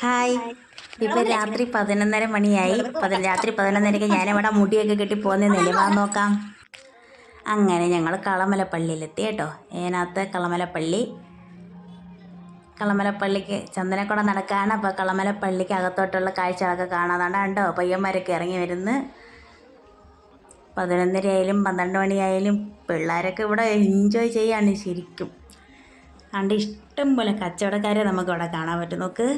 Hi. ഇപ്പൊ രാത്രി പതിനൊന്നര മണിയായി. രാത്രി പതിനൊന്നരക്ക് ഞാനിവിടെ മുടിയൊക്കെ കെട്ടി പോകുന്ന വാ നോക്കാം. അങ്ങനെ ഞങ്ങൾ കളമലപ്പള്ളിയിലെത്തി കേട്ടോ. അതിനകത്ത് കളമലപ്പള്ളി. കളമലപ്പള്ളിക്ക് കളമല പള്ളിക്ക് ചന്ദനക്കുട നടക്കാണ് അപ്പോൾ കളമലപ്പള്ളിക്ക് അകത്തോട്ടുള്ള കാഴ്ചകളൊക്കെ കാണാതാണ് കണ്ടോ. പയ്യന്മാരൊക്കെ ഇറങ്ങി വരുന്നു. പതിനൊന്നര ആയാലും പന്ത്രണ്ട് മണിയായാലും പിള്ളേരൊക്കെ ഇവിടെ എൻജോയ് ചെയ്യാണ് ശരിക്കും. അതുകൊണ്ട് ഇഷ്ടം പോലെ കച്ചവടക്കാരെ നമുക്കിവിടെ കാണാൻ പറ്റും. നോക്ക്.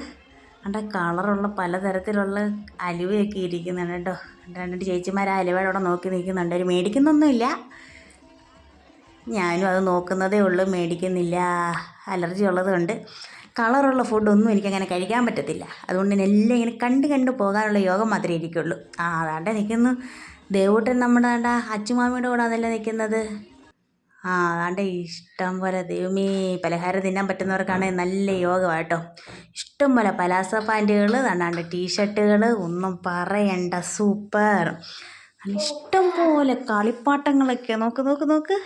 അവിടെ കളറുള്ള പലതരത്തിലുള്ള അലുവയൊക്കെ ഇരിക്കുന്നുണ്ട് കേട്ടോ. രണ്ട് ചേച്ചിമാർ ആ അലുവയുടെ അവിടെ നോക്കി നിൽക്കുന്നുണ്ട്. അവർ മേടിക്കുന്നൊന്നുമില്ല. ഞാനും അത് നോക്കുന്നതേ ഉള്ളൂ മേടിക്കുന്നില്ല അലർജി ഉള്ളതുകൊണ്ട്. കളറുള്ള ഫുഡൊന്നും എനിക്കങ്ങനെ കഴിക്കാൻ പറ്റത്തില്ല. അതുകൊണ്ട് തന്നെ എല്ലാം ഇങ്ങനെ കണ്ട് കണ്ട് പോകാനുള്ള യോഗം മാത്രമേ ഇരിക്കുള്ളൂ. ആ അതാണ്ട് നിൽക്കുന്നു. ദേവൂട്ടൻ നമ്മുടെ അച്ചുമാമിയുടെ കൂടെ അതല്ലേ നിൽക്കുന്നത്? ആ അതാണ്ട് ഇഷ്ടം പോലെ ദൈവമേ പലഹാരം തിന്നാൻ പറ്റുന്നവർക്കാണ് നല്ല യോഗമാണ് കേട്ടോ ഇഷ്ടം പോലെ പലാസ പാന്റുകൾ അതാണ്ട് ടീഷർട്ടുകൾ ഒന്നും പറയണ്ട സൂപ്പർ. ഇഷ്ടം പോലെ കളിപ്പാട്ടങ്ങളൊക്കെ. നോക്ക് നോക്ക് നോക്ക്.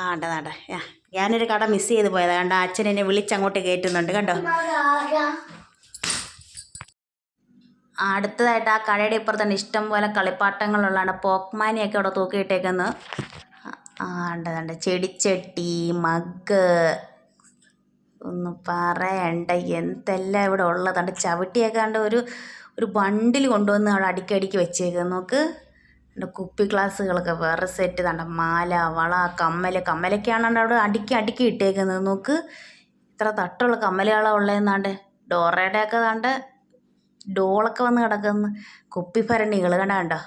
ആ ഉണ്ട് നാണ്ട ഞാനൊരു കട മിസ് ചെയ്ത് പോയതാണ് കണ്ടോ അച്ഛൻ എന്നെ വിളിച്ചങ്ങോട്ട് കയറ്റുന്നുണ്ട്. കണ്ടോ? അടുത്തതായിട്ട് ആ കടയുടെ ഇപ്പുറത്തുണ്ട് ഇഷ്ടം പോലെ കളിപ്പാട്ടങ്ങളുള്ളതാണ്. പോക്മാനിയൊക്കെ അവിടെ തൂക്കിയിട്ടേക്കുന്നത്. ആ ഉണ്ട് ഉണ്ട്. ചെടിച്ചട്ടി മഗ് ഒന്ന് പറയണ്ട. എന്തെല്ലാം ഇവിടെ ഉള്ളതുണ്ട് ചവിട്ടിയൊക്കെ കണ്ട് ഒരു ഒരു ബണ്ടിൽ കൊണ്ടുവന്ന് അവിടെ അടിക്കടിക്ക് വെച്ചേക്കുന്നത് നോക്ക്. ഉണ്ട് കുപ്പി ഗ്ലാസ്സുകളൊക്കെ വേറെ സെറ്റ് തണ്ട മാല വള കമ്മൽ കമ്മലൊക്കെയാണ് അവിടെ അടുക്കി അടുക്കി ഇട്ടേക്കുന്നത്. നോക്ക്. ഇത്ര തട്ടുള്ള കമ്മലുകളാണ് ഉള്ളതെന്നാണ്ട് ഡോറയുടെയൊക്കെ താണ്ട് ഡോളൊക്കെ വന്ന് കിടക്കുന്നു. കുപ്പിഭരണികൾ കണ്ട കണ്ടോ?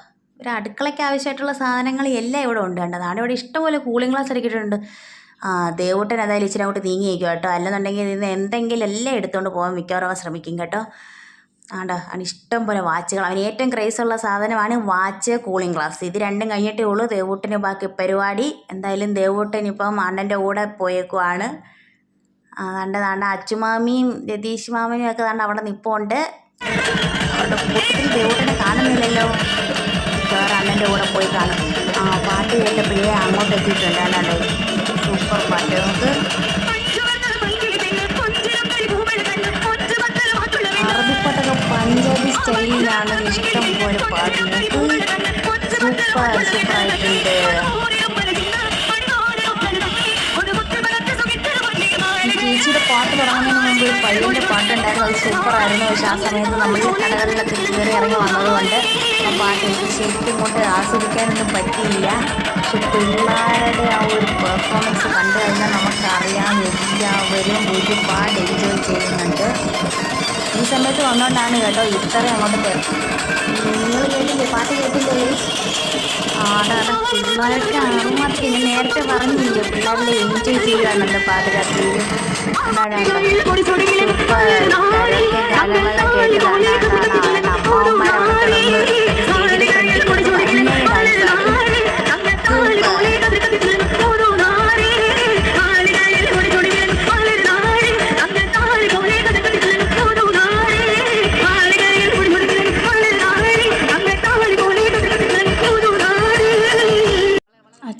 ഒരു അടുക്കളയ്ക്ക് ആവശ്യമായിട്ടുള്ള സാധനങ്ങൾ എല്ലാം ഇവിടെ ഉണ്ട് കേട്ടോ നാടെ ഇവിടെ ഇഷ്ടംപോലെ കൂളിംഗ് ഗ്ലാസ് അടിക്കിട്ടുണ്ട് ആ ദേവൂട്ടൻ ഏതായാലും ഇച്ചിരി അങ്ങോട്ട് നീങ്ങിയിരിക്കും കേട്ടോ. അല്ലെന്നുണ്ടെങ്കിൽ ഇതിന് എന്തെങ്കിലും എല്ലാം എടുത്തുകൊണ്ട് പോകാൻ മിക്കവാറും ശ്രമിക്കും കേട്ടോ. ആണ്ടോ അവന് ഇഷ്ടം പോലെ വാച്ചുകൾ. അവന് ഏറ്റവും ക്രേസ് ഉള്ള സാധനമാണ് വാച്ച് കൂളിംഗ് ഗ്ലാസ് ഇത് രണ്ടും കഴിഞ്ഞിട്ടേ ഉള്ളൂ ദേവൂട്ടന് ബാക്കി പരിപാടി. എന്തായാലും ദേവൂട്ടൻ ഇപ്പം അണ്ണന്റെ കൂടെ പോയേക്കുവാണ്. ആ ദാണ്ട ദാണ്ട അച്ചുമാമിയും രതീഷ് മാമനും ഒക്കെ ദാണ്ട അവിടെ കൂട്ടത്തിൽ ദേവൂട്ടനെ കാണുന്നില്ലല്ലോ. വേറെ അണ്ണന്റെ കൂടെ പോയി കാണും ആ പാട്ട് കേട്ടപ്പോഴേ അങ്ങോട്ട് എത്തിയിട്ടുണ്ട് അല്ലാണ്ട് സൂപ്പർ പാട്ട് നമുക്ക് അറബിപ്പാട്ടൊക്കെ പഞ്ചാബി സ്റ്റൈലിലാണ് ഇഷ്ടം പോലെ പാട്ട് സൂപ്പർ സൂപ്പറായിട്ടുണ്ട് പാട്ട് തുടങ്ങുന്നതിന് മുമ്പ് ഒരു പയ്യന്റെ പാട്ടുണ്ടായിരുന്നു. അത് സൂപ്പറായിരുന്നു. പക്ഷേ ആ സമയത്ത് നമ്മൾ കടകളിലൊക്കെ കയറി ഇറങ്ങി വന്നതുകൊണ്ട് ആ പാട്ട് എനിക്ക് ശരിക്കും കൊണ്ട് ആസ്വദിക്കാനൊന്നും പറ്റിയില്ല. പക്ഷെ പിള്ളേരുടെ ആ ഒരു പെർഫോമൻസ് കണ്ടു കഴിഞ്ഞാൽ നമുക്കറിയാം എല്ലാവരും ഒരുപാട് എൻജോയ് ചെയ്യുന്നുണ്ട്. ഈ സമയത്ത് വന്നുകൊണ്ടാണ് കേട്ടോ ഇത്രയും അങ്ങോട്ട് നിങ്ങൾ കേട്ടില്ലേ പാട്ട് കേട്ടില്ലേ? ആടാടെ പിള്ളേരൊക്കെ ആറുമാർക്ക് ഇനി നേരത്തെ പറഞ്ഞില്ലേ പിള്ളേരുടെ എൻജോയ് ചെയ്യുകയാണല്ലോ പാതിരാത്രിയിൽ ആ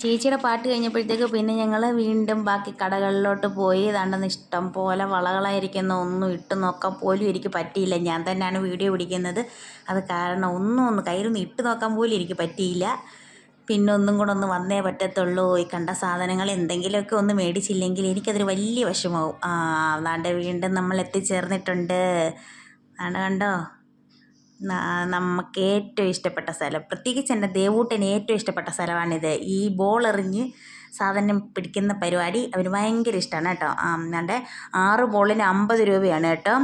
ചേച്ചിയുടെ പാട്ട് കഴിഞ്ഞപ്പോഴത്തേക്ക് പിന്നെ ഞങ്ങൾ വീണ്ടും ബാക്കി കടകളിലോട്ട് പോയി. ഇതാണ്ടെന്ന് ഇഷ്ടം പോലെ വളകളായിരിക്കുന്ന ഒന്നും ഇട്ട് നോക്കാൻ പോലും എനിക്ക് പറ്റിയില്ല. ഞാൻ തന്നെയാണ് വീഡിയോ പിടിക്കുന്നത്. അത് കാരണം ഒന്നും ഒന്ന് കയ്യിലൊന്നും ഇട്ട് നോക്കാൻ പോലും എനിക്ക് പറ്റിയില്ല. പിന്നെ ഒന്നും കൂടെ ഒന്ന് വന്നേ പറ്റത്തുള്ളൂ. ഈ കണ്ട സാധനങ്ങൾ എന്തെങ്കിലുമൊക്കെ ഒന്ന് മേടിച്ചില്ലെങ്കിൽ എനിക്കതൊരു വലിയ വിഷമാവും അതാണ്ട് വീണ്ടും നമ്മൾ എത്തിച്ചേർന്നിട്ടുണ്ട്. അതാണ് കണ്ടോ? നമുക്ക് ഏറ്റവും ഇഷ്ടപ്പെട്ട സ്ഥലം. പ്രത്യേകിച്ച് എന്റെ ദേവൂട്ടന് ഏറ്റവും ഇഷ്ടപ്പെട്ട സ്ഥലമാണിത്. ഈ ബോൾ എറിഞ്ഞ് സാധനം പിടിക്കുന്ന പരിപാടി അവന് ഭയങ്കര ഇഷ്ടമാണ് കേട്ടോ. അല്ലാണ്ട് ആറ് ബോളിന് അമ്പത് രൂപയാണ് കേട്ടോ.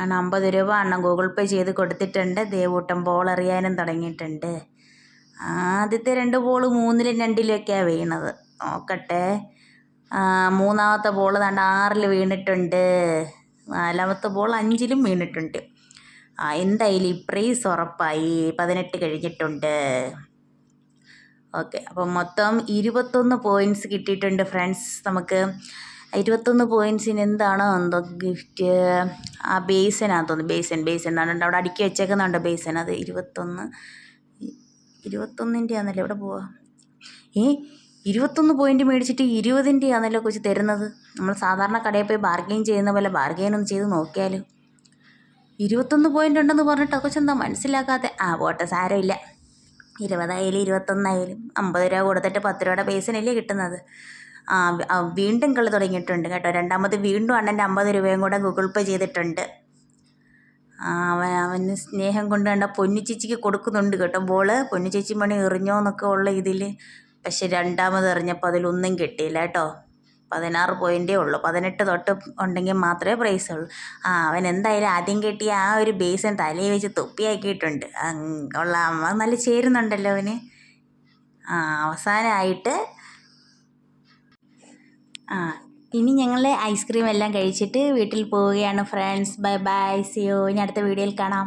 ആണ് അമ്പത് രൂപ അണ്ണൻ ഗൂഗിൾ പേ ചെയ്ത് കൊടുത്തിട്ടുണ്ട്. ദേവൂട്ടൻ ബോൾ എറിയാനും തുടങ്ങിയിട്ടുണ്ട്. ആദ്യത്തെ രണ്ട് ബോൾ മൂന്നിലും രണ്ടിലൊക്കെയാണ് വീണത്. നോക്കട്ടെ. മൂന്നാമത്തെ ബോൾ ദാണ്ട് ആറിൽ വീണിട്ടുണ്ട്. നാലാമത്തെ ബോൾ അഞ്ചിലും വീണിട്ടുണ്ട്. ആ എന്തായാലും ഇപ്രൈസ് പ്രൈസ് ഉറപ്പായി പതിനെട്ട് കഴിഞ്ഞിട്ടുണ്ട്. ഓക്കെ അപ്പം മൊത്തം ഇരുപത്തൊന്ന് പോയിന്റ്സ് കിട്ടിയിട്ടുണ്ട് ഫ്രണ്ട്സ് നമുക്ക് ഇരുപത്തൊന്ന് പോയിന്റ്സിന് എന്താണ് എന്തോ ഗിഫ്റ്റ് ആ ബേസനാണ് തോന്നുന്നു. ബേസൻ ബേസൻ എന്നാണ് അവിടെ അടുക്കി വെച്ചേക്കുന്നുണ്ട് ബേസൻ അത് ഇരുപത്തൊന്ന് ഇരുപത്തൊന്നിന്റെ ആണല്ലോ എവിടെ പോവാ? ഏ ഇരുപത്തൊന്ന് പോയിന്റ് മേടിച്ചിട്ട് ഇരുപതിന്റെ ആണല്ലോ കൊച്ചു തരുന്നത്. നമ്മൾ സാധാരണ കടയിൽ പോയി ബാർഗെയിൻ ചെയ്യുന്ന പോലെ ബാർഗെയിൻ ഒന്ന് ചെയ്ത് നോക്കിയാലും? ഇരുപത്തൊന്ന് പോയിന്റ് ഉണ്ടെന്ന് പറഞ്ഞിട്ട് കൊച്ചെന്താ മനസ്സിലാക്കാതെ ആ പോട്ടെ സാരമില്ല. ഇരുപതായാലും ഇരുപത്തൊന്നായാലും അമ്പത് രൂപ കൊടുത്തിട്ട് പത്ത് രൂപയുടെ പൈസനല്ലേ കിട്ടുന്നത്. ആ വീണ്ടും കളി തുടങ്ങിയിട്ടുണ്ട് കേട്ടോ. രണ്ടാമത് വീണ്ടും അണ്ണന്റെ അമ്പത് രൂപയും കൂടെ ഗൂഗിൾ പേ ചെയ്തിട്ടുണ്ട്. അവൻ അവന് സ്നേഹം കൊണ്ട് കണ്ട പൊന്നു ചേച്ചിക്ക് കൊടുക്കുന്നുണ്ട് കേട്ടോ. ബോൾ പൊന്നു ചേച്ചി മണി എറിഞ്ഞോ എന്നൊക്കെ ഉള്ള ഇതിൽ പക്ഷെ രണ്ടാമത് എറിഞ്ഞപ്പോൾ അതിലൊന്നും കിട്ടിയില്ല കേട്ടോ. പതിനാറ് പോയിന്റേ ഉള്ളൂ. പതിനെട്ട് തൊട്ട് ഉണ്ടെങ്കിൽ മാത്രമേ പ്രൈസ് ഉള്ളൂ. ആ അവൻ എന്തായാലും ആദ്യം കിട്ടിയ ആ ഒരു ബേസൻ തലയിൽ വെച്ച് തൊപ്പിയാക്കിയിട്ടുണ്ട്. കൊള്ളാം. അത് നല്ല ചേരുന്നുണ്ടല്ലോ അവന്. ആ അവസാനമായിട്ട് ആ ഇനി ഞങ്ങൾ ഐസ്ക്രീം എല്ലാം കഴിച്ചിട്ട് വീട്ടിൽ പോവുകയാണ് ഫ്രണ്ട്സ് ബൈ ബൈ സിയോ ഇനി അടുത്ത വീഡിയോയിൽ കാണാം.